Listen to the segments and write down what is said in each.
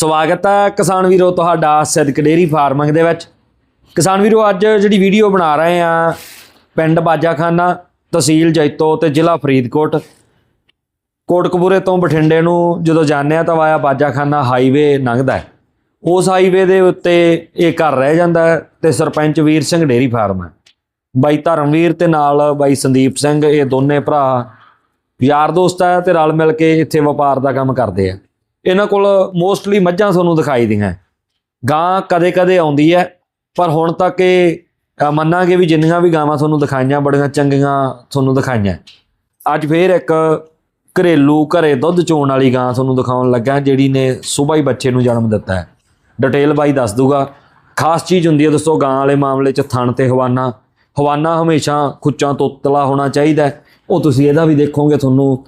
ਸਵਾਗਤ ਹੈ ਕਿਸਾਨ ਵੀਰੋ ਤੁਹਾਡਾ ਸਿੱਧਕ ਡੇਰੀ ਫਾਰਮਿੰਗ ਦੇ ਵਿੱਚ। ਕਿਸਾਨ ਵੀਰੋ, ਅੱਜ ਜਿਹੜੀ ਵੀਡੀਓ ਬਣਾ ਰਹੇ ਆ ਪਿੰਡ ਬਾਜਾਖਾਨਾ, ਤਹਿਸੀਲ ਜੈਤੋ ਤੇ ਜ਼ਿਲ੍ਹਾ ਫਰੀਦਕੋਟ। ਕੋਟਕਪੂਰੇ ਤੋਂ ਬਠਿੰਡੇ ਨੂੰ ਜਦੋਂ ਜਾਂਦੇ ਆ ਤਾਂ ਵਾਇਆ ਬਾਜਾਖਾਨਾ ਹਾਈਵੇ ਲੰਘਦਾ ਹੈ। ਉਸ ਹਾਈਵੇ ਦੇ ਉੱਤੇ ਇਹ ਘਰ ਰਹਿ ਜਾਂਦਾ ਹੈ ਤੇ ਸਰਪੰਚ ਵੀਰ ਸਿੰਘ ਡੇਰੀ ਫਾਰਮ ਹੈ। ਬਾਈ ਧਰਮਵੀਰ ਤੇ ਨਾਲ ਬਾਈ ਸੰਦੀਪ ਸਿੰਘ, ਇਹ ਦੋਨੇ ਭਰਾ, ਯਾਰ ਦੋਸਤ ਹੈ ਤੇ ਰਲ ਮਿਲ ਕੇ ਇੱਥੇ ਵਪਾਰ ਦਾ ਕੰਮ ਕਰਦੇ ਆ। ਇਹਨਾਂ ਕੋਲ ਮੋਸਟਲੀ ਮੱਝਾਂ ਤੁਹਾਨੂੰ ਦਿਖਾਈ ਦੀਆਂ। ਗਾਂ ਕਦੇ-ਕਦੇ ਆਉਂਦੀ ਹੈ, ਪਰ ਹੁਣ ਤੱਕ ਇਹ ਮੰਨਾਂਗੇ ਵੀ ਜਿੰਨੀਆਂ ਵੀ ਗਾਵਾਂ ਤੁਹਾਨੂੰ ਦਿਖਾਈਆਂ, ਬੜੀਆਂ ਚੰਗੀਆਂ ਤੁਹਾਨੂੰ ਦਿਖਾਈਆਂ। ਅੱਜ ਫੇਰ ਇੱਕ ਘਰੇਲੂ ਘਰੇ ਦੁੱਧ ਚੋਣ ਵਾਲੀ ਗਾਂ ਤੁਹਾਨੂੰ ਦਿਖਾਉਣ ਲੱਗਾ, ਜਿਹੜੀ ਨੇ ਸਵੇਰ ਹੀ ਬੱਚੇ ਨੂੰ ਜਨਮ ਦਿੱਤਾ ਹੈ। ਡਿਟੇਲ ਬਾਈ ਦੱਸ ਦੂਗਾ। ਖਾਸ ਚੀਜ਼ ਹੁੰਦੀ ਹੈ ਦੋਸਤੋ, ਗਾਂ ਵਾਲੇ ਮਾਮਲੇ 'ਚ ਥਣ ਤੇ ਹਵਾਨਾ। ਹਵਾਨਾ ਹਮੇਸ਼ਾ ਖੁੱਚਾਂ ਤੋਂ ਉਤਲਾ ਹੋਣਾ ਚਾਹੀਦਾ ਉਹ ਤੁਸੀਂ ਇਹਦਾ ਵੀ ਦੇਖੋਗੇ ਤੁਹਾਨੂੰ।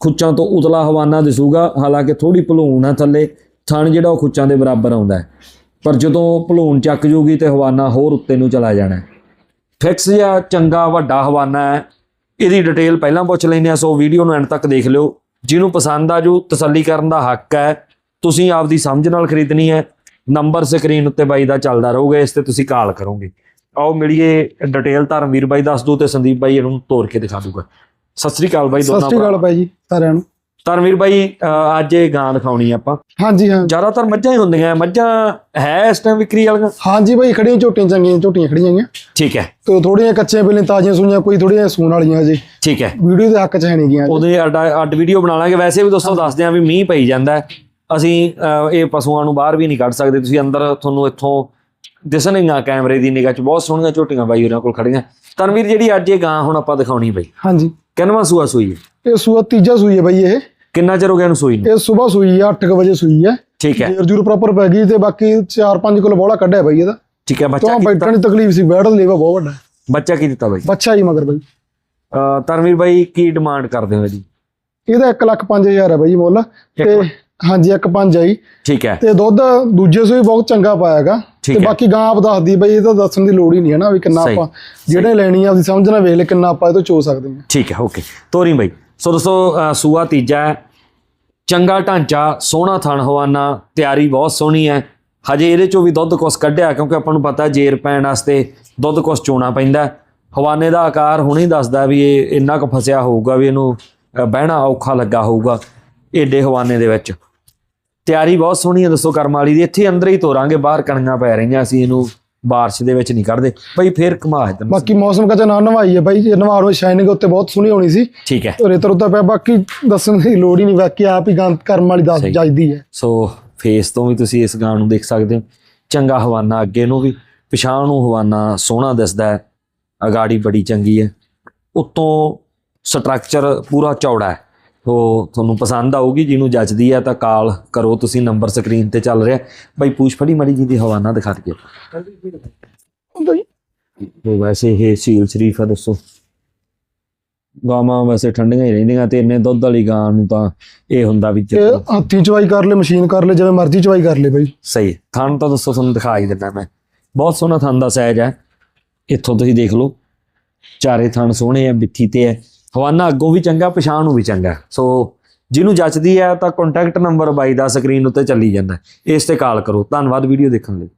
ਖੁੱਚਾਂ ਤੋਂ ਉਤਲਾ ਹਵਾਨਾ ਦਿਸੂਗਾ, ਹਾਲਾਂਕਿ ਥੋੜੀ ਭਲੂਣ ਆ ਥੱਲੇ, ਥਣ ਜਿਹੜਾ ਉਹ ਖੁੱਚਾਂ ਦੇ ਬਰਾਬਰ ਆਉਂਦਾ ਹੈ। ਪਰ ਜਦੋਂ ਭਲੂਣ ਚੱਕ ਜੂਗੀ ਤੇ ਹਵਾਨਾ ਹੋਰ ਉੱਤੇ ਨੂੰ ਚਲਾ ਜਾਣਾ ਫਿਕਸ ਜਾਂ ਚੰਗਾ ਵੱਡਾ ਹਵਾਨਾ ਹੈ, ਇਹਦੀ ਡਿਟੇਲ ਪਹਿਲਾਂ ਪੁੱਛ ਲੈਂਦੇ ਆ ਸੋ ਵੀਡੀਓ ਨੂੰ ਐਂਡ ਤੱਕ ਦੇਖ ਲਿਓ। ਜਿਹਨੂੰ ਪਸੰਦ ਆ ਜੂ, ਤਸੱਲੀ ਕਰਨ ਦਾ ਹੱਕ ਹੈ। ਤੁਸੀਂ ਆਪਦੀ ਸਮਝ ਨਾਲ ਖਰੀਦਣੀ ਹੈ ਨੰਬਰ ਸਕਰੀਨ ਉੱਤੇ ਬਾਈ ਦਾ ਚੱਲਦਾ ਰਹੂਗਾ, ਇਸ ਤੇ ਤੁਸੀਂ ਕਾਲ ਕਰੋਗੇ। ਆਓ ਮਿਲੀਏ ਡਿਟੇਲ ਧਰਮਵੀਰ ਬਾਈ ਦੱਸ ਦੂ ਤੇ ਸੰਦੀਪ ਬਾਈ ਇਹਨੂੰ ਤੋੜ ਕੇ ਦਿਖਾ ਦੂਗਾ। ਸਤਿ ਸ੍ਰੀ ਅਕਾਲ ਬਾਈ ਸਤਿ ਦੋਨਾਂ ਸ਼੍ਰੀ ਅਕਾਲ ਭਰਾ ਬਾਈ ਜੀ ਸਾਰਿਆਂ ਨੂੰ। ਧਰਮਵੀਰ ਬਾਈ ਅੱਜ ਇਹ ਗਾਂ ਦਿਖਾਉਣੀ ਆ ਆਪਾਂ। ਹਾਂਜੀ ਹਾਂ। ਜ਼ਿਆਦਾਤਰ ਮੱਝਾਂ ਹੀ ਹੁੰਦੀਆਂ ਮੱਝਾਂ ਹੈ ਇਸ ਟਾਈਮ ਵਿਕਰੀ ਵਾਲੀਆਂ? ਹਾਂਜੀ ਬਾਈ ਖੜੀਆਂ ਝੋਟੀਆਂ ਚੰਗੀਆਂ ਝੋਟੀਆਂ ਖੜੀਆਂ ਗਈਆਂ ਠੀਕ ਹੈ। ਤੇ ਥੋੜੀਆਂ ਕੱਚੀਆਂ ਪਹਿਲੇ ਤਾਜ਼ੀਆਂ ਸੂਈਆਂ ਕੋਈ ਥੋੜੀਆਂ ਸੂਣ ਵਾਲੀਆਂ ਜੀ ਠੀਕ ਹੈ। ਵੀਡੀਓ ਦੇ ਹੱਕ 'ਚ ਹੈ ਨਹੀਂ ਗਈਆਂ ਉਹਦੇ ਅੱਡ ਅੱਡ ਵੀਡੀਓ ਬਣਾ ਲਾਂਗੇ। ਵੈਸੇ ਵੀ ਦੋਸਤੋ ਦੱਸਦੇ ਆਂ ਵੀ ਮੀਂਹ ਪਈ ਜਾਂਦਾ ਹੈ। ਅਸੀਂ ਅਹ, ਇਹ ਪਸ਼ੂਆਂ ਨੂੰ ਬਾਹਰ ਵੀ ਨਹੀਂ ਕੱਢ ਸਕਦੇ। ਤੁਸੀਂ ਅੰਦਰ ਤੁਹਾਨੂੰ ਇੱਥੋਂ ਦਿਸਣਗੀਆਂ ਕੈਮਰੇ ਦੀ ਨਿਗਾਹ 'ਚ ਬਹੁਤ ਸੋਹਣੀਆਂ ਝੋਟੀਆਂ ਬਾਈ ਉਹਨਾਂ ਕੋਲ ਖੜੀਆਂ ਤਨਵੀਰ ਜਿਹੜੀ ਅੱਜ ਇਹ ਗਾਂ ਹੁਣ ਆਪਾਂ ਦਿਖਾਉਣੀ ਬਈ। ਹਾਂਜੀ। ਕਿੰਨਵਾਂ ਸੂਆ ਸੂਈ ਹੈ? ਇਹ ਸੂਆ ਤੀਜਾ ਸੂਈ ਹੈ ਬਾਈ ਇਹ। ਕਿੰਨਾ ਚਿਰ ਹੋ ਗਿਆ ਇਹਨੂੰ ਸੂਈ ਨੂੰ? ਇਹ ਸਵੇਰ ਸੂਈ ਹੈ 8 ਵਜੇ ਸੂਈ ਹੈ। ਠੀਕ ਹੈ। ਜੇਰ ਜੂਰ ਪ੍ਰੋਪਰ ਪੈ ਗਈ ਤੇ ਬਾਕੀ 4-5 ਕਿਲੋ ਬੋਲਾ ਕੱਢਿਆ ਬਾਈ ਇਹਦਾ। ਠੀਕ ਹੈ ਬੱਚਾ ਬੈਠਣ ਦੀ ਤਕਲੀਫ ਸੀ ਬੈਠ ਲੇਵਾ ਬਹੁਤ ਵੱਡਾ। ਬੱਚਾ ਕੀ ਦਿੱਤਾ ਬਾਈ? ਬੱਚਾ ਹੀ ਮਗਰ ਬਾਈ। ਅਹ, ਤਨਵੀਰ ਬਾਈ ਕੀ ਡਿਮਾਂਡ ਕਰਦੇ ਹੋ ਜੀ ਇਹਦਾ 1 ਲੱਖ 5000 ਹੈ ਬਾਈ ਮੁੱਲ ਤੇ ਹਾਂਜੀ 1 5 ਆਈ ਠੀਕ ਹੈ। ਤੇ ਦੁੱਧ ਦੂਜੇ ਸੂਈ ਬਹੁਤ ਚੰਗਾ ਪਾਇਆਗਾ। ਤੇ। ਬਾਕੀ ਗਾਂ ਆਪ ਦੱਸਦੀ ਬਈ ਇਹ ਤਾਂ ਦੱਸਣ ਦੀ ਲੋੜ ਹੀ ਨਹੀਂ ਹੈ ਨਾ ਵੀ ਕਿੰਨਾ ਆਪਾਂ ਜਿਹੜੇ ਲੈਣੀ ਆ ਆਪਦੀ ਸਮਝ ਨਾਲ ਵੇਖ ਲੈ ਕਿੰਨਾ ਆਪਾਂ ਇਹ ਤੋਂ ਚੋ ਸਕਦੇ ਹਾਂ। ਠੀਕ ਹੈ ਓਕੇ। ਤੋਰੀ ਬਾਈ। ਸੋ ਦੋਸਤੋ ਅਹ, ਸੂਆ ਤੀਜਾ ਹੈ। ਚੰਗਾ ਢਾਂਚਾ ਸੋਹਣਾ ਥਣ ਹਵਾਨਾ ਤਿਆਰੀ ਬਹੁਤ ਸੋਹਣੀ ਹੈ। ਹਜੇ ਇਹਦੇ ਚੋਂ ਵੀ ਦੁੱਧ ਕੁਸ ਕੱਢਿਆ ਕਿਉਂਕਿ ਆਪਾਂ ਨੂੰ ਪਤਾ ਜੇਰ ਪੈਣ ਵਾਸਤੇ ਦੁੱਧ ਕੁਸ ਚੋਣਾ ਪੈਂਦਾ। ਹਵਾਨੇ ਦਾ ਆਕਾਰ ਹੁਣੇ ਦੱਸਦਾ ਵੀ ਇਹ ਇੰਨਾ ਕੁ ਫਸਿਆ ਹੋਊਗਾ ਵੀ ਇਹਨੂੰ ਬਹਿਣਾ ਔਖਾ ਲੱਗਾ ਹੋਊਗਾ ਏਡੇ ਹਵਾਨੇ ਦੇ ਵਿੱਚ। ਤਿਆਰੀ ਬਹੁਤ ਸੋਹਣੀ ਹੈ ਦੱਸੋ ਕਰਮ ਵਾਲੀ ਦੀ। ਇੱਥੇ ਅੰਦਰ ਹੀ ਤੋਰਾਂਗੇ ਬਾਹਰ ਕਣੀਆਂ ਪੈ ਰਹੀਆਂ ਅਸੀਂ ਇਹਨੂੰ ਬਾਰਿਸ਼ ਦੇ ਵਿੱਚ ਨਹੀਂ ਕੱਢਦੇ। ਭਾਈ ਫੇਰ ਘੁਮਾ ਤੈਨੂੰ ਬਾਕੀ ਮੌਸਮ ਕਚਾ ਨਾ ਨਵਾਈ ਹੈ ਬਾਈ ਜੇ ਨਵਾਰੋ ਸ਼ਾਈਨਿੰਗ ਉੱਤੇ ਬਹੁਤ ਸੋਹਣੀ ਹੋਣੀ ਸੀ। ਠੀਕ ਹੈ। ਰੇਤਰ ਉੱਤੇ ਪਿਆ ਬਾਕੀ ਦੱਸਣ ਦੀ ਲੋੜ ਹੀ ਨਹੀਂ ਬਾਕੀ ਆਪ ਹੀ ਗਾਂ ਕਰਮ ਵਾਲੀ ਦੱਸ। ਜਾਈਦੀ ਹੈ। ਸੋ ਫੇਸ ਤੋਂ ਵੀ ਤੁਸੀਂ ਇਸ ਗਾਂ ਨੂੰ ਦੇਖ ਸਕਦੇ ਹੋ। ਚੰਗਾ ਹਵਾਨਾ ਅੱਗੇ ਨੂੰ ਵੀ ਪਿਛਾਂ ਨੂੰ ਹਵਾਨਾ ਸੋਹਣਾ ਦਿਸਦਾ ਹੈ। ਅਗਾੜੀ ਬੜੀ ਚੰਗੀ ਹੈ। ਉਤੋਂ ਸਟਰਕਚਰ ਪੂਰਾ ਚੌੜਾ ਹੈ। ਸੋ ਤੁਹਾਨੂੰ ਪਸੰਦ ਆਊਗੀ ਜਿਹਨੂੰ ਜੱਜਦੀ ਹੈ ਤਾਂ ਕਾਲ ਕਰੋ ਤੁਸੀਂ ਨੰਬਰ ਸਕਰੀਨ ਤੇ ਚੱਲ ਰਿਹਾ। ਬਾਈ ਪੂਛ ਫੜੀ ਮੜੀ ਜੀ ਦੀ ਹਵਾਨਾ ਦਿਖਾ ਦਈਏ। ਉਹ ਵੈਸੇ ਇਹ ਸੀਲ ਸ਼ਰੀਫ ਹੈ ਦੱਸੋ। ਗਾਵਾਂ ਵੈਸੇ ਠੰਡੀਆਂ ਹੀ ਰਹਿੰਦੀਆਂ ਤੇ ਇੰਨੇ ਦੁੱਧ ਵਾਲੀ ਗਾਂ ਨੂੰ ਤਾਂ ਇਹ ਹੁੰਦਾ ਵੀ ਇਹ ਹੱਥੀਂ ਚਵਾਈ ਕਰ ਲੈ ਮਸ਼ੀਨ ਕਰ ਲੈ ਜਿਵੇਂ ਮਰਜ਼ੀ ਚਵਾਈ ਕਰ ਲੈ ਬਾਈ। ਸਹੀ। ਥਣ ਤਾਂ ਦੱਸੋ ਤੁਹਾਨੂੰ ਦਿਖਾ ਹੀ ਦਿੰਦਾ ਮੈਂ। ਬਹੁਤ ਸੋਹਣਾ ਥਣ ਦਾ ਸਾਈਜ਼ ਹੈ। ਇੱਥੋਂ ਤੁਸੀਂ ਦੇਖ ਲਓ। ਚਾਰੇ ਥਣ ਸੋਹਣੇ ਆ ਬਿੱਥੀ ਤੇ ਹੈ। ਹਵਾਨਾ ਅੱਗੋਂ ਵੀ ਚੰਗਾ, ਪਛਾਣ ਨੂੰ ਵੀ ਚੰਗਾ। ਸੋ ਜਿਹਨੂੰ ਜੱਚਦੀ ਹੈ ਤਾਂ ਕੰਟੈਕਟ ਨੰਬਰ ਬਾਈ ਦਾ ਸਕਰੀਨ ਉੱਤੇ ਚੱਲੀ ਜਾਂਦਾ। ਇਸ ਤੇ ਕਾਲ ਕਰੋ। ਧੰਨਵਾਦ ਵੀਡੀਓ ਦੇਖਣ ਲਈ।